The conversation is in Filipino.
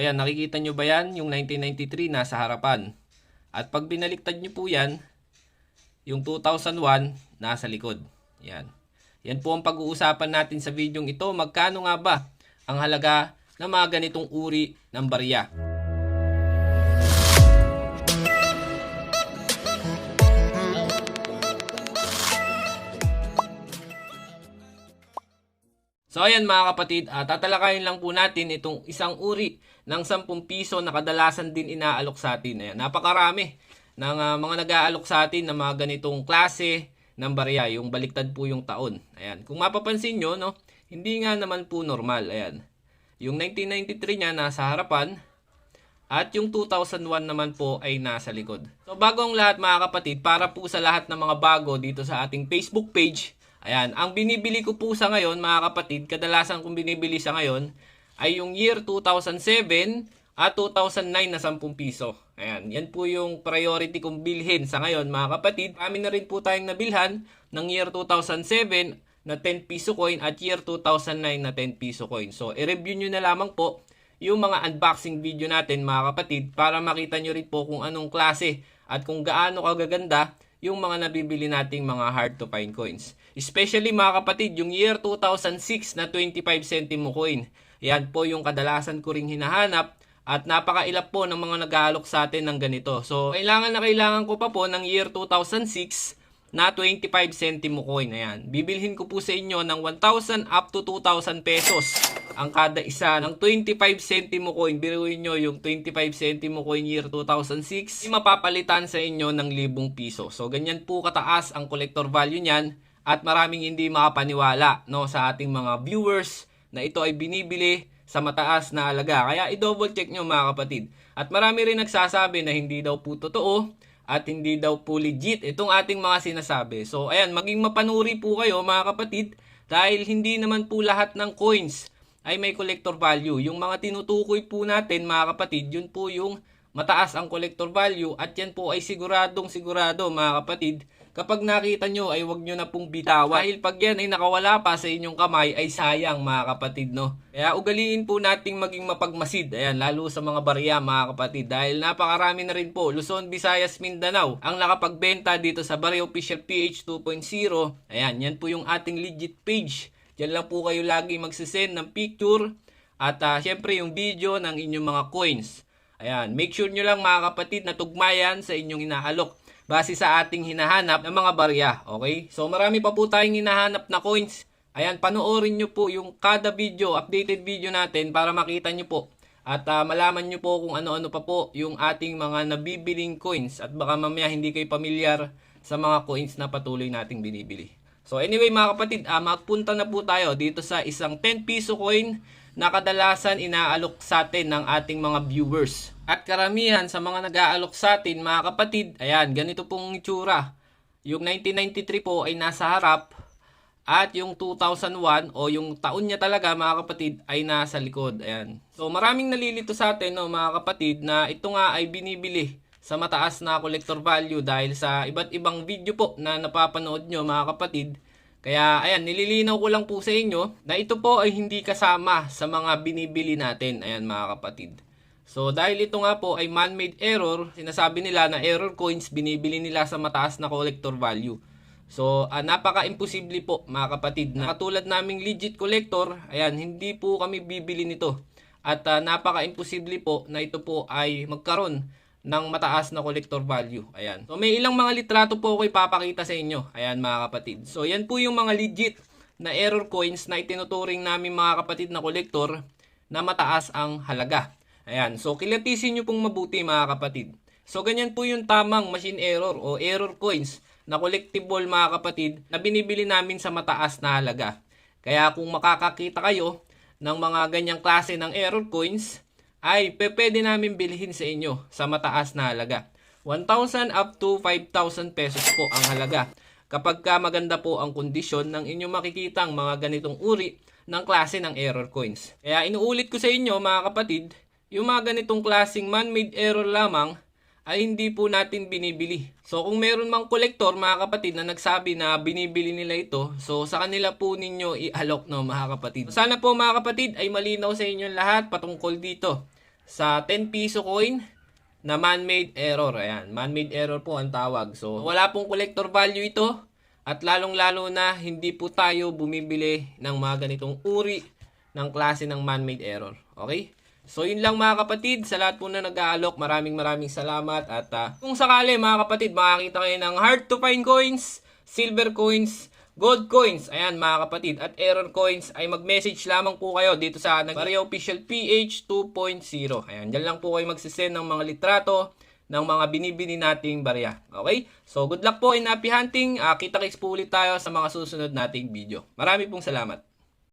ayan, nakikita nyo ba yan? Yung 1993 nasa harapan. At pag binaliktad nyo po yan, yung 2001 nasa likod. Yan. Yan po ang pag-uusapan natin sa videong ito. Magkano nga ba ang halaga ng mga ganitong uri ng barya? So ayan mga kapatid, uh, tatalakayin lang po natin itong isang uri ng 10 piso na kadalasan din inaalok sa atin. Ayan, napakarami ng uh, mga nag-aalok sa atin ng mga ganitong klase ng barya, yung baliktad po yung taon. Ayan, kung mapapansin nyo, no, hindi nga naman po normal. Ayan, yung 1993 niya nasa harapan at yung 2001 naman po ay nasa likod. So bago ang lahat mga kapatid, para po sa lahat ng mga bago dito sa ating Facebook page, Ayan, ang binibili ko po sa ngayon mga kapatid, kadalasan kong binibili sa ngayon ay yung year 2007 at 2009 na 10 piso. Ayan, yan po yung priority kong bilhin sa ngayon mga kapatid. Kami na rin po tayong nabilhan ng year 2007 na 10 piso coin at year 2009 na 10 piso coin. So, i-review nyo na lamang po yung mga unboxing video natin mga kapatid para makita nyo rin po kung anong klase at kung gaano kagaganda yung mga nabibili nating mga hard to find coins. Especially mga kapatid, yung year 2006 na 25 centimo coin. Yan po yung kadalasan ko ring hinahanap at napakailap po ng mga nag-aalok sa atin ng ganito. So, kailangan na kailangan ko pa po ng year 2006 na 25 centimo coin. Ayan. Bibilhin ko po sa inyo ng 1,000 up to 2,000 pesos ang kada isa ng 25 centimo coin. Biruin nyo yung 25 centimo coin year 2006. Ay mapapalitan sa inyo ng libong piso. So ganyan po kataas ang collector value niyan at maraming hindi makapaniwala no sa ating mga viewers na ito ay binibili sa mataas na halaga. Kaya i-double check nyo mga kapatid. At marami rin nagsasabi na hindi daw po totoo at hindi daw po legit itong ating mga sinasabi. So ayan, maging mapanuri po kayo mga kapatid dahil hindi naman po lahat ng coins ay may collector value. Yung mga tinutukoy po natin mga kapatid, yun po yung mataas ang collector value at yan po ay siguradong sigurado mga kapatid. Kapag nakita nyo ay wag nyo na pong bitawan. Dahil pag yan ay nakawala pa sa inyong kamay ay sayang mga kapatid no. Kaya ugaliin po nating maging mapagmasid. Ayan, lalo sa mga barya mga kapatid. Dahil napakarami na rin po Luzon, Visayas, Mindanao ang nakapagbenta dito sa Barya Official PH 2.0. Ayan, yan po yung ating legit page Diyan lang po kayo lagi magsisend ng picture at uh, syempre yung video ng inyong mga coins. Ayan, make sure nyo lang mga kapatid na tugmayan sa inyong inaalok base sa ating hinahanap ng mga barya. Okay? So marami pa po tayong hinahanap na coins. Ayan, panoorin nyo po yung kada video, updated video natin para makita nyo po. At uh, malaman nyo po kung ano-ano pa po yung ating mga nabibiling coins. At baka mamaya hindi kayo pamilyar sa mga coins na patuloy nating binibili. So anyway mga kapatid, uh, magpunta na po tayo dito sa isang 10 piso coin na kadalasan inaalok sa atin ng ating mga viewers. At karamihan sa mga nag-aalok sa atin mga kapatid, ayan, ganito pong itsura. Yung 1993 po ay nasa harap at yung 2001 o yung taon niya talaga mga kapatid ay nasa likod. Ayan. So maraming nalilito sa atin no, mga kapatid na ito nga ay binibili sa mataas na collector value dahil sa iba't ibang video po na napapanood nyo mga kapatid. Kaya ayan, nililinaw ko lang po sa inyo na ito po ay hindi kasama sa mga binibili natin. Ayan mga kapatid. So dahil ito nga po ay man-made error, sinasabi nila na error coins binibili nila sa mataas na collector value. So uh, napaka-imposible po mga kapatid na katulad naming legit collector, ayan, hindi po kami bibili nito. At uh, napaka-imposible po na ito po ay magkaroon ng mataas na collector value. Ayan. So may ilang mga litrato po ako ipapakita sa inyo. Ayan mga kapatid. So yan po yung mga legit na error coins na itinuturing namin mga kapatid na collector na mataas ang halaga. Ayan. So kilatisin nyo pong mabuti mga kapatid. So ganyan po yung tamang machine error o error coins na collectible mga kapatid na binibili namin sa mataas na halaga. Kaya kung makakakita kayo ng mga ganyang klase ng error coins, ay pwede namin bilhin sa inyo sa mataas na halaga. 1,000 up to 5,000 pesos po ang halaga. Kapag ka maganda po ang kondisyon ng inyong makikitang mga ganitong uri ng klase ng error coins. Kaya inuulit ko sa inyo mga kapatid, yung mga ganitong klaseng man-made error lamang ay hindi po natin binibili. So kung meron mang kolektor mga kapatid na nagsabi na binibili nila ito, so sa kanila po ninyo i-alok no mga kapatid. Sana po mga kapatid ay malinaw sa inyo lahat patungkol dito sa 10 piso coin na man-made error. Ayan, man-made error po ang tawag. So, wala pong collector value ito. At lalong-lalo na, hindi po tayo bumibili ng mga ganitong uri ng klase ng man-made error. Okay? So, yun lang mga kapatid. Sa lahat po na nag-aalok, maraming maraming salamat. At ah, kung sakali mga kapatid, makakita kayo ng hard to find coins, silver coins, gold coins, ayan mga kapatid, at error coins, ay mag-message lamang po kayo dito sa Barya Official PH 2.0. Ayan, dyan lang po kayo magsisend ng mga litrato ng mga binibini nating barya. Okay? So, good luck po in happy hunting. Ah, kita-kits po ulit tayo sa mga susunod nating video. Marami pong salamat.